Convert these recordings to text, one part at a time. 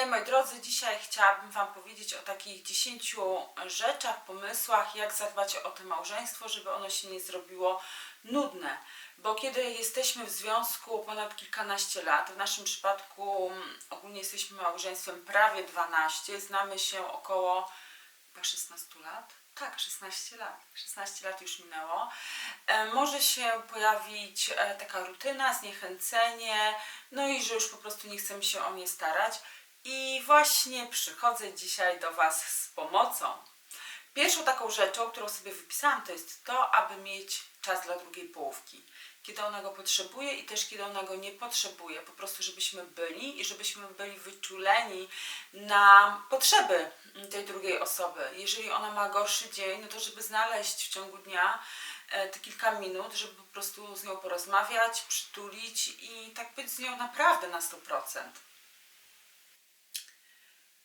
Hej moi drodzy, dzisiaj chciałabym Wam powiedzieć o takich 10 rzeczach, pomysłach, jak zadbać o to małżeństwo, żeby ono się nie zrobiło nudne. Bo kiedy jesteśmy w związku ponad kilkanaście lat, w naszym przypadku mm, ogólnie jesteśmy małżeństwem prawie 12, znamy się około chyba 16 lat. Tak, 16 lat. 16 lat już minęło. E, może się pojawić e, taka rutyna, zniechęcenie, no i że już po prostu nie chcemy się o nie starać. I właśnie przychodzę dzisiaj do Was z pomocą. Pierwszą taką rzeczą, którą sobie wypisałam, to jest to, aby mieć czas dla drugiej połówki. Kiedy ona go potrzebuje i też kiedy ona go nie potrzebuje. Po prostu, żebyśmy byli i żebyśmy byli wyczuleni na potrzeby tej drugiej osoby. Jeżeli ona ma gorszy dzień, no to żeby znaleźć w ciągu dnia e, te kilka minut, żeby po prostu z nią porozmawiać, przytulić i tak być z nią naprawdę na 100%.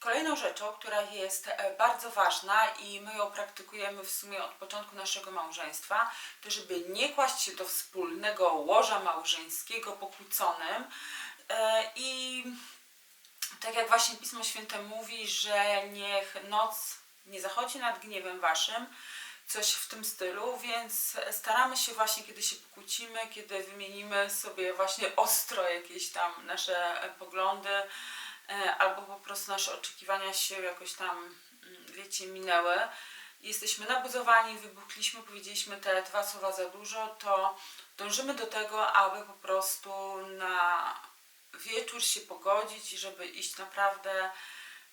Kolejną rzeczą, która jest e, bardzo ważna i my ją praktykujemy w sumie od początku naszego małżeństwa, to żeby nie kłaść się do wspólnego łoża małżeńskiego pokłóconym. E, i tak jak właśnie Pismo Święte mówi, że niech noc nie zachodzi nad gniewem waszym, coś w tym stylu, więc staramy się właśnie, kiedy się pokłócimy, kiedy wymienimy sobie właśnie ostro jakieś tam nasze poglądy, e, albo po prostu nasze oczekiwania się jakoś tam, mm, wiecie, minęły. Jesteśmy nabuzowani, wybuchliśmy, powiedzieliśmy te dwa słowa za dużo, to dążymy do tego, aby po prostu na wieczór się pogodzić i żeby iść naprawdę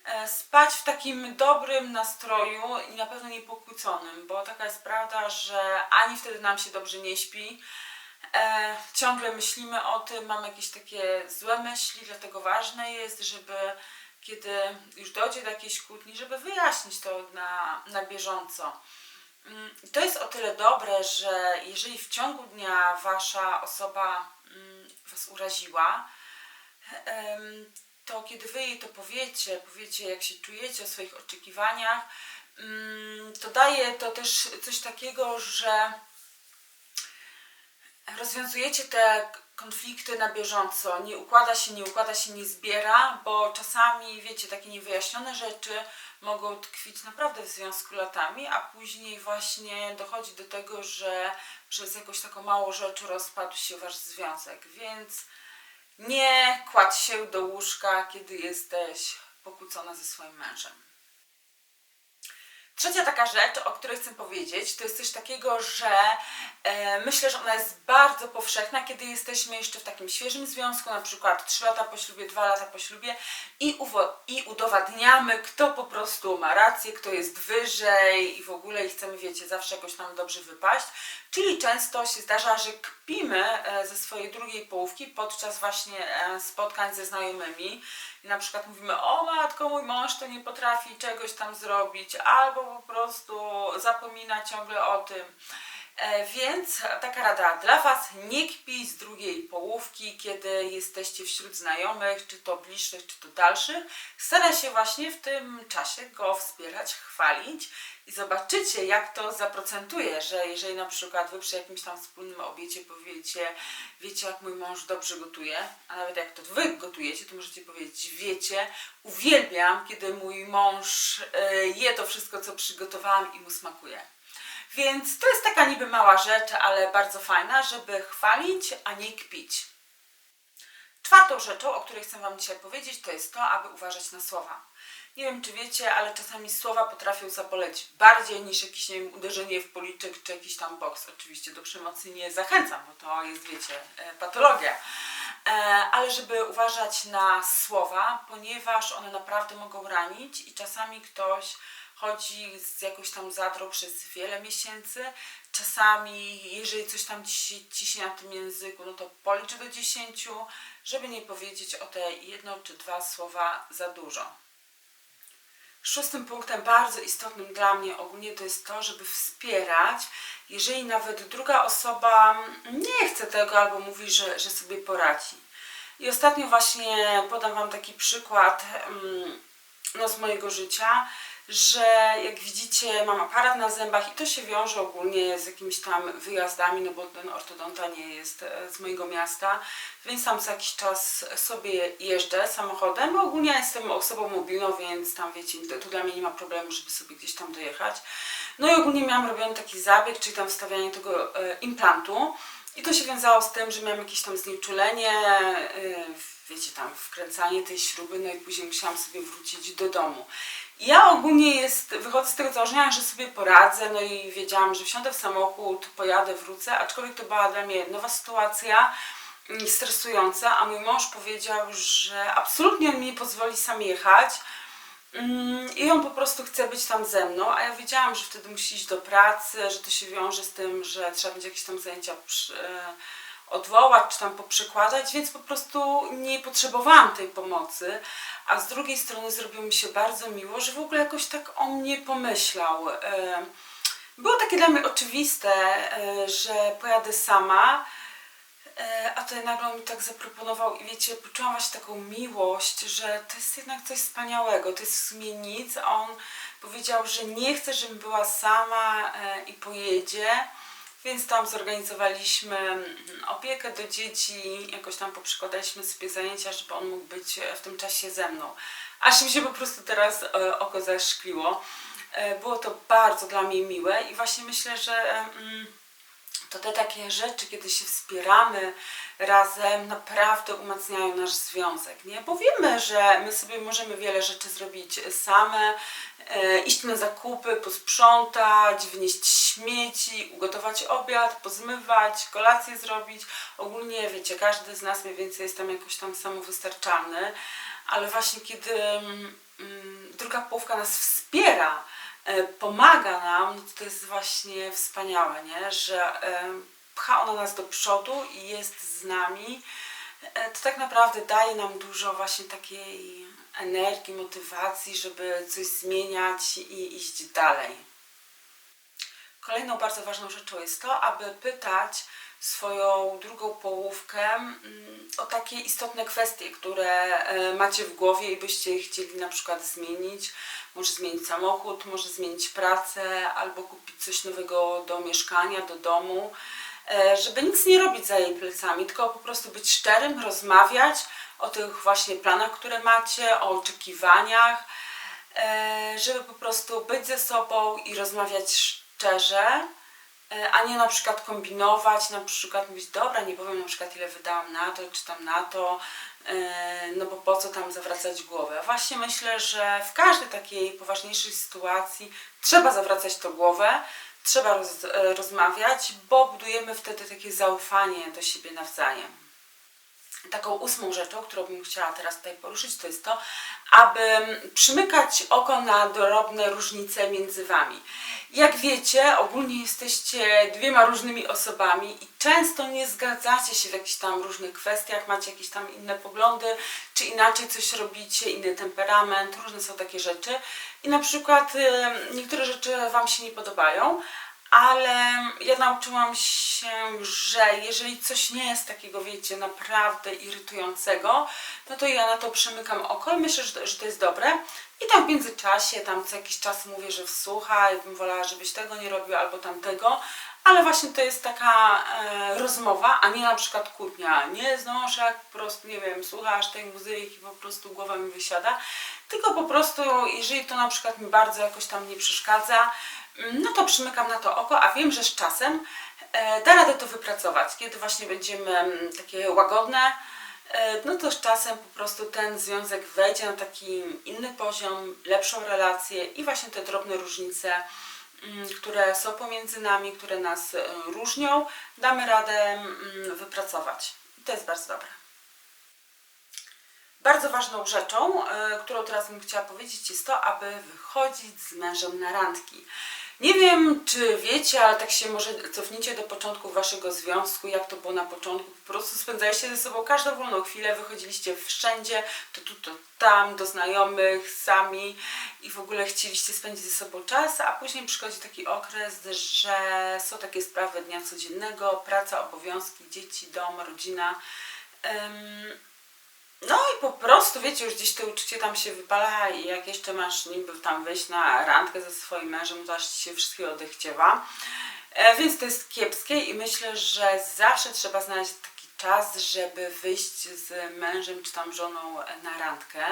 e, spać w takim dobrym nastroju i na pewno nie pokłóconym, bo taka jest prawda, że ani wtedy nam się dobrze nie śpi, e, ciągle myślimy o tym, mamy jakieś takie złe myśli, dlatego ważne jest, żeby kiedy już dojdzie do jakiejś kłótni, żeby wyjaśnić to na, na bieżąco. Mm, To jest o tyle dobre, że jeżeli w ciągu dnia wasza osoba mm, was uraziła, to kiedy wy jej to powiecie, powiecie jak się czujecie o swoich oczekiwaniach, mm, to daje to też coś takiego, że rozwiązujecie te konflikty na bieżąco. Nie układa się, nie układa się, nie zbiera, bo czasami, wiecie, takie niewyjaśnione rzeczy mogą tkwić naprawdę w związku latami, a później właśnie dochodzi do tego, że przez jakąś taką małą rzecz rozpadł się wasz związek. Więc nie kładź się do łóżka, kiedy jesteś pokłócona ze swoim mężem. Trzecia taka rzecz, o której chcę powiedzieć, to jest coś takiego, że e, myślę, że ona jest bardzo powszechna, kiedy jesteśmy jeszcze w takim świeżym związku, na przykład 3 lata po ślubie, 2 lata po ślubie i, i udowadniamy, kto po prostu ma rację, kto jest wyżej i w ogóle i chcemy, wiecie, zawsze jakoś tam dobrze wypaść. Czyli często się zdarza, że kpimy e, ze swojej drugiej połówki podczas właśnie e, spotkań ze znajomymi. Na przykład mówimy, o matko, mój mąż to nie potrafi czegoś tam zrobić, albo po prostu zapomina ciągle o tym. E, Więc taka rada dla Was, nie kpij z drugiej połówki, kiedy jesteście wśród znajomych, czy to bliższych, czy to dalszych. Staraj się właśnie w tym czasie go wspierać, chwalić i zobaczycie, jak to zaprocentuje, że jeżeli na przykład Wy przy jakimś tam wspólnym obiecie powiecie, wiecie, jak mój mąż dobrze gotuje, a nawet jak to Wy gotujecie, to możecie powiedzieć, wiecie, uwielbiam, kiedy mój mąż e, je to wszystko, co przygotowałam i mu smakuje. Więc to jest taka niby mała rzecz, ale bardzo fajna, żeby chwalić, a nie kpić. Czwartą rzeczą, o której chcę Wam dzisiaj powiedzieć, to jest to, aby uważać na słowa. Nie wiem, czy wiecie, ale czasami słowa potrafią zaboleć bardziej niż jakieś, nie wiem, uderzenie w policzek czy jakiś tam boks. Oczywiście do przemocy nie zachęcam, bo to jest, wiecie, e, patologia. E, Ale żeby uważać na słowa, ponieważ one naprawdę mogą ranić i czasami ktoś chodzi z jakąś tam zadrą przez wiele miesięcy. Czasami, jeżeli coś tam ci, ciśnie na tym języku, no to policz do 10, żeby nie powiedzieć o te jedno czy dwa słowa za dużo. Szóstym punktem, bardzo istotnym dla mnie ogólnie, to jest to, żeby wspierać, jeżeli nawet druga osoba nie chce tego albo mówi, że, że sobie poradzi. I ostatnio właśnie podam Wam taki przykład mm, no, z mojego życia. Że jak widzicie mam aparat na zębach i to się wiąże ogólnie z jakimiś tam wyjazdami, no bo ten ortodonta nie jest e, z mojego miasta, więc tam co jakiś czas sobie jeżdżę samochodem, bo ogólnie jestem osobą mobilną, więc tam wiecie, to dla mnie nie ma problemu, żeby sobie gdzieś tam dojechać. No i ogólnie miałam robiony taki zabieg, czyli tam wstawianie tego e, implantu i to się wiązało z tym, że miałam jakieś tam znieczulenie, e, wiecie, tam wkręcanie tej śruby, no i później musiałam sobie wrócić do domu. Ja ogólnie jest, wychodzę z tego założenia, że sobie poradzę, no i wiedziałam, że wsiądę w samochód, pojadę, wrócę, aczkolwiek to była dla mnie nowa sytuacja, mm, stresująca, a mój mąż powiedział, że absolutnie on mi nie pozwoli sam jechać, Mm, I on po prostu chce być tam ze mną, a ja wiedziałam, że wtedy musi iść do pracy, że to się wiąże z tym, że trzeba będzie jakieś tam zajęcia e, odwołać czy tam poprzekładać, więc po prostu nie potrzebowałam tej pomocy. A z drugiej strony zrobiło mi się bardzo miło, że w ogóle jakoś tak o mnie pomyślał. E, Było takie dla mnie oczywiste, e, że pojadę sama. E, A tutaj nagle mi tak zaproponował i wiecie, poczułam właśnie taką miłość, że to jest jednak coś wspaniałego, to jest w sumie nic. On powiedział, że nie chce, żebym była sama i pojedzie, więc tam zorganizowaliśmy mm, opiekę do dzieci, jakoś tam poprzykładaliśmy sobie zajęcia, żeby on mógł być e, w tym czasie ze mną. Aż mi się po prostu teraz e, oko zaszkliło. E, Było to bardzo dla mnie miłe i właśnie myślę, że mm, to te takie rzeczy, kiedy się wspieramy razem, naprawdę umacniają nasz związek, nie? Bo wiemy, że my sobie możemy wiele rzeczy zrobić same, e, iść na zakupy, posprzątać, wynieść śmieci, ugotować obiad, pozmywać, kolację zrobić. Ogólnie, wiecie, każdy z nas mniej więcej jest tam jakoś tam samowystarczalny, ale właśnie kiedy mm, mm, druga połówka nas wspiera, pomaga nam, to, to jest właśnie wspaniałe, nie? że e, pcha ona nas do przodu i jest z nami. E, To tak naprawdę daje nam dużo właśnie takiej energii, motywacji, żeby coś zmieniać i iść dalej. Kolejną bardzo ważną rzeczą jest to, aby pytać swoją drugą połówkę mm, o takie istotne kwestie, które e, macie w głowie i byście chcieli na przykład zmienić. Może zmienić samochód, może zmienić pracę, albo kupić coś nowego do mieszkania, do domu. E, Żeby nic nie robić za jej plecami, tylko po prostu być szczerym, rozmawiać o tych właśnie planach, które macie, o oczekiwaniach, e, żeby po prostu być ze sobą i rozmawiać szczerze, a nie na przykład kombinować, na przykład mówić, dobra, nie powiem na przykład ile wydałam na to, czy tam na to, e, no bo po co tam zawracać głowę. Właśnie myślę, że w każdej takiej poważniejszej sytuacji trzeba zawracać to głowę, trzeba roz, e, rozmawiać, bo budujemy wtedy takie zaufanie do siebie nawzajem. Taką ósmą rzeczą, którą bym chciała teraz tutaj poruszyć, to jest to, aby przymykać oko na drobne różnice między Wami. Jak wiecie, ogólnie jesteście dwiema różnymi osobami i często nie zgadzacie się w jakichś tam różnych kwestiach, macie jakieś tam inne poglądy, czy inaczej coś robicie, inny temperament, różne są takie rzeczy. I na przykład y, niektóre rzeczy Wam się nie podobają, ale ja nauczyłam się, że jeżeli coś nie jest takiego, wiecie, naprawdę irytującego, no to ja na to przymykam oko i myślę, że to, jest dobre. I tam w międzyczasie, tam co jakiś czas mówię, że słuchaj, bym wolała, żebyś tego nie robił albo tamtego, ale właśnie to jest taka e, rozmowa, a nie na przykład kłótnia. Nie znoszę, jak po prostu, nie wiem, słuchasz tej muzyki, po prostu głowa mi wysiada, tylko po prostu, jeżeli to na przykład mi bardzo jakoś tam nie przeszkadza, no to przymykam na to oko, a wiem, że z czasem e, da radę to wypracować. Kiedy właśnie będziemy mm, takie łagodne, e, no to z czasem po prostu ten związek wejdzie na taki inny poziom, lepszą relację i właśnie te drobne różnice, mm, które są pomiędzy nami, które nas e, różnią, damy radę mm, wypracować. I to jest bardzo dobre. Bardzo ważną rzeczą, którą teraz bym chciała powiedzieć, jest to, aby wychodzić z mężem na randki. Nie wiem, czy wiecie, ale tak się może cofnijcie do początku waszego związku, jak to było na początku. Po prostu spędzaliście ze sobą każdą wolną chwilę, wychodziliście wszędzie, to tu, to tam, do znajomych, sami i w ogóle chcieliście spędzić ze sobą czas, a później przychodzi taki okres, że są takie sprawy dnia codziennego, praca, obowiązki, dzieci, dom, rodzina. Ym, No i po prostu, wiecie, już gdzieś to uczucie tam się wypala i jak jeszcze masz niby tam wyjść na randkę ze swoim mężem, to aż się wszystkiego odechciewa. E, więc to jest kiepskie i myślę, że zawsze trzeba znaleźć taki czas, żeby wyjść z mężem czy tam żoną na randkę.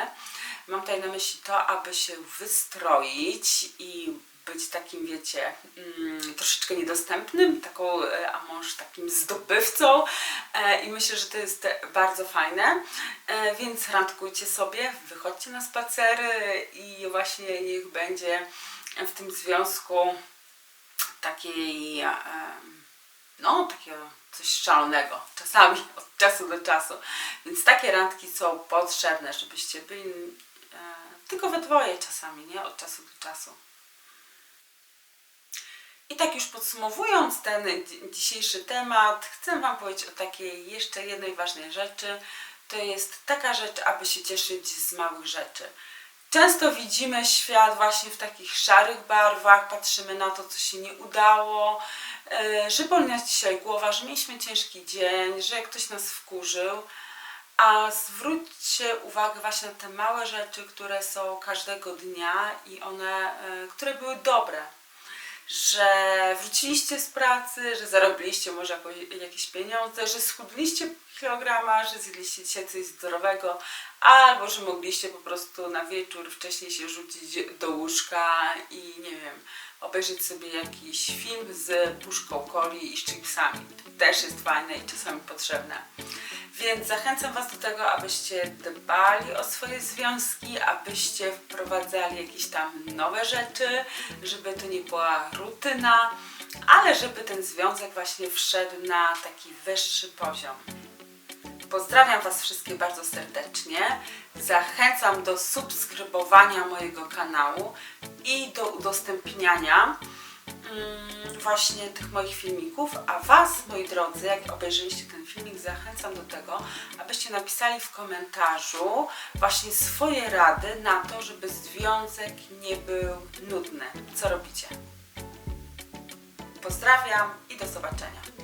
Mam tutaj na myśli to, aby się wystroić i być takim, wiecie, mm, troszeczkę niedostępnym, taką, e, a mąż takim zdobywcą e, i myślę, że to jest bardzo fajne, e, więc randkujcie sobie, wychodźcie na spacery i właśnie niech będzie w tym związku takiej, no, takiego coś szalonego, czasami, od czasu do czasu. Więc takie randki są potrzebne, żebyście byli tylko we dwoje czasami, nie? Od czasu do czasu. I tak już podsumowując ten dzi- dzisiejszy temat, chcę Wam powiedzieć o takiej jeszcze jednej ważnej rzeczy. To jest taka rzecz, aby się cieszyć z małych rzeczy. Często widzimy świat właśnie w takich szarych barwach, patrzymy na to, co się nie udało, e, że boli nas dzisiaj głowa, że mieliśmy ciężki dzień, że ktoś nas wkurzył. A zwróćcie uwagę właśnie na te małe rzeczy, które są każdego dnia i one, e, które były dobre że wróciliście z pracy, że zarobiliście może jakieś pieniądze, że schudliście kilograma, że zjedliście dzisiaj coś zdrowego, albo że mogliście po prostu na wieczór wcześniej się rzucić do łóżka i nie wiem, obejrzeć sobie jakiś film z puszką coli i z chipsami. Też jest fajne i czasami potrzebne. Więc zachęcam Was do tego, abyście dbali o swoje związki, abyście wprowadzali jakieś tam nowe rzeczy, żeby to nie była rutyna, ale żeby ten związek właśnie wszedł na taki wyższy poziom. Pozdrawiam Was wszystkich bardzo serdecznie. Zachęcam do subskrybowania mojego kanału i do udostępniania mm, właśnie tych moich filmików. A Was, moi drodzy, jak obejrzeliście ten filmik, zachęcam do tego, abyście napisali w komentarzu właśnie swoje rady na to, żeby związek nie był nudny. Co robicie? Pozdrawiam i do zobaczenia.